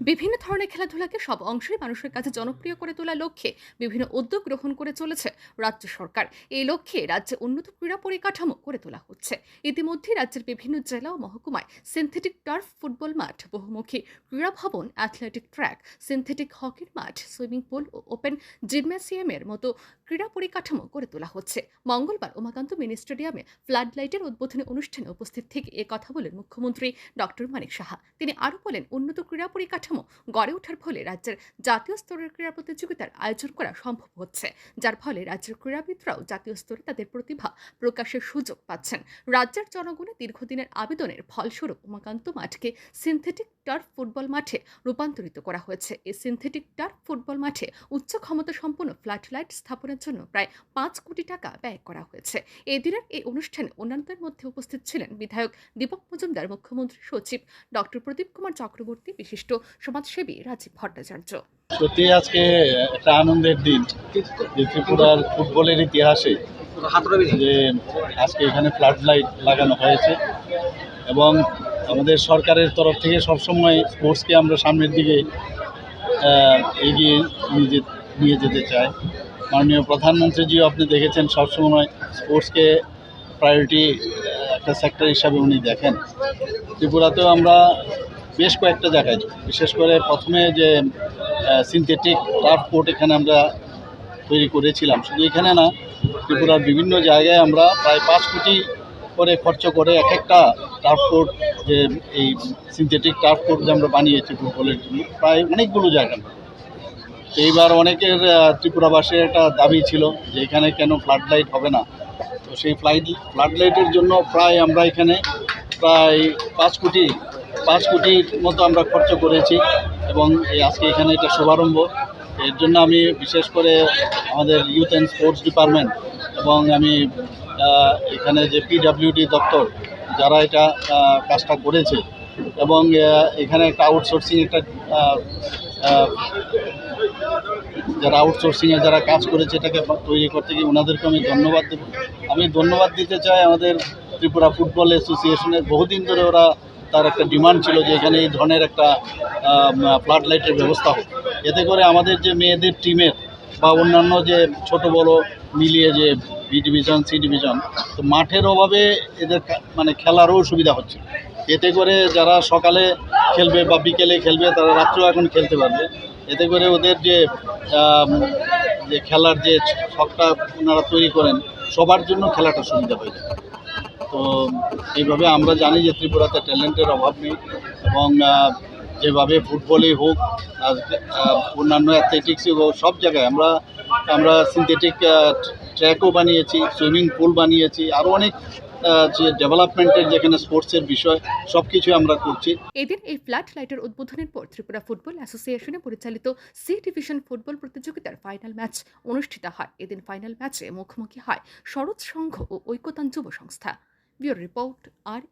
বিভিন্ন ধরনের খেলাধুলাকে সব অংশেই মানুষের কাছে জনপ্রিয় করে তোলার লক্ষ্যে বিভিন্ন উদ্যোগ গ্রহণ করে চলেছে রাজ্য সরকার। এই লক্ষ্যে রাজ্যে উন্নত ক্রীড়া পরিকাঠামো করে তোলা হচ্ছে। ইতিমধ্যে রাজ্যের বিভিন্ন জেলা ও মহকুমায় সিনথেটিক টার্ফ ফুটবল মাঠ, বহুমুখী ক্রীড়া ভবন অ্যাথলেটিক ট্র্যাক সিনথেটিক হকির মাঠ সুইমিং পুল ও ওপেন জিমন্যাসিয়ামের মতো ক্রীড়া পরিকাঠামো করে তোলা হচ্ছে। মঙ্গলবার উমাকান্ত মিনি স্টেডিয়ামে ফ্লাড লাইটের উদ্বোধনী অনুষ্ঠানে উপস্থিত থেকে এ কথা বলেন মুখ্যমন্ত্রী ডক্টর মানিক সাহা। তিনি আরও বলেন, উন্নত ক্রীড়া পরিকাঠামো গড়ে ওঠার ফলে রাজ্যের জাতীয় স্তরের ক্রীড়া প্রতিযোগিতার আয়োজন করা সম্ভব হচ্ছে, যার ফলে রাজ্যের ক্রীড়াবিদরাও জাতীয় স্তরে তাদের প্রতিভা প্রকাশের সুযোগ পাচ্ছেন। রাজ্যের জনগণের দীর্ঘদিনের আবেদনের ফলস্বরূপ উমাকান্ত মাঠকে সিনথেটিক টার্ফ ফুটবল মাঠে রূপান্তরিত করা হয়েছে। এই সিনথেটিক টার্ফ ফুটবল মাঠে উচ্চ ক্ষমতা সম্পন্ন ফ্ল্যাট লাইট স্থাপনের জন্য প্রায় পাঁচ কোটি টাকা ব্যয় করা হয়েছে। এই দিনের এই অনুষ্ঠানে অন্যান্যদের মধ্যে উপস্থিত ছিলেন বিধায়ক দীপক মজুমদার মুখ্যমন্ত্রী সচিব ডক্টর প্রদীপ কুমার চক্রবর্তী বিশিষ্ট সমাজসেবী রাজীব ভট্টাচার্য। সত্যি আজকে একটা আনন্দের দিন। যে ত্রিপুরার ফুটবলের ইতিহাসে যে আজকে এখানে ফ্লাড লাইট লাগানো হয়েছে এবং আমাদের সরকারের তরফ থেকে সবসময় স্পোর্টসকে আমরা সামনের দিকে এগিয়ে নিয়ে নিয়ে যেতে চাই। মাননীয় প্রধানমন্ত্রীজিও আপনি দেখেছেন সবসময় স্পোর্টসকে প্রায়োরিটি একটা সেক্টর হিসাবে উনি দেখেন। ত্রিপুরাতেও আমরা বেশ কয়েকটা জায়গায় বিশেষ করে প্রথমে যে সিনথেটিক টার্ফ কোর্ট এখানে আমরা তৈরি করেছিলাম। শুধু এখানে না, ত্রিপুরার বিভিন্ন জায়গায় আমরা প্রায় পাঁচ কোটি করে খরচ করে এক একটা টার্ফ কোর্ট যে এই সিনথেটিক টার্ফ কোর্ট যে আমরা বানিয়েছি ফুটবলের জন্য প্রায় অনেকগুলো জায়গা। এইবার অনেকের আহ, ত্রিপুরাবাসীর একটা দাবি ছিল যে এখানে কেন ফ্লাড লাইট হবে না। তো সেই ফ্লাইট ফ্লাড লাইটের জন্য প্রায় আমরা এখানে প্রায় পাঁচ কোটি পাঁচ কোটির মতো আমরা খরচ করেছি এবং এই আজকে এখানে এটা শুভারম্ভ। এর জন্য আমি বিশেষ করে আমাদের ইউথ অ্যান্ড স্পোর্টস ডিপার্টমেন্ট এবং আমি এখানে যে পিডাব্লিউডি দপ্তর, যারা এটা কাজটা করেছে, এবং এখানে একটা আউটসোর্সিং একটা যারা আউটসোর্সিংয়ে যারা কাজ করেছে এটাকে তৈরি করতে গিয়ে ওনাদেরকে আমি ধন্যবাদ দেব। আমি ধন্যবাদ দিতে চাই আমাদের ত্রিপুরা ফুটবল অ্যাসোসিয়েশনের। বহুদিন ধরে ওরা তার একটা ডিমান্ড ছিল যে এখানে এই ধরনের একটা ফ্লাড লাইটের ব্যবস্থা হোক। এতে করে আমাদের যে মেয়েদের টিমের বা অন্যান্য যে ছোট বড় মিলিয়ে যে বি ডিভিশন সি ডিভিশন তো মাঠের অভাবে এদের মানে খেলারও সুবিধা হচ্ছে। এতে করে যারা সকালে খেলবে বা বিকেলে খেলবে, তারা রাত্রেও এখন খেলতে পারবে। এতে করে ওদের যে যে খেলার যে ছকটা ওনারা তৈরি করেন, সবার জন্য খেলাটা সুবিধা হয়ে যায়। তো এইভাবে আমরা জানি যে ত্রিপুরাতে ট্যালেন্টের অভাব নেই এবং যেভাবে ফুটবলই হোক অন্যান্য অ্যাথলেটিক্সই হোক, সব জায়গায় আমরা আমরা সিনথেটিক ট্র্যাকও বানিয়েছি, সুইমিং পুল বানিয়েছি আরও অনেক যে ডেভেলপমেন্টের যেখানে স্পোর্টসের বিষয় সব আমরা করছি। এদিন এই ফ্ল্যাট লাইটের উদ্বোধনের পর ত্রিপুরা ফুটবল অ্যাসোসিয়েশনে পরিচালিত সি ডিভিশন ফুটবল প্রতিযোগিতার ফাইনাল ম্যাচ অনুষ্ঠিত হয়। এদিন ফাইনাল ম্যাচে মুখোমুখি হয় শরৎ সংঘ ও ঐক্যতান যুব সংস্থা। রিপোর্ট আর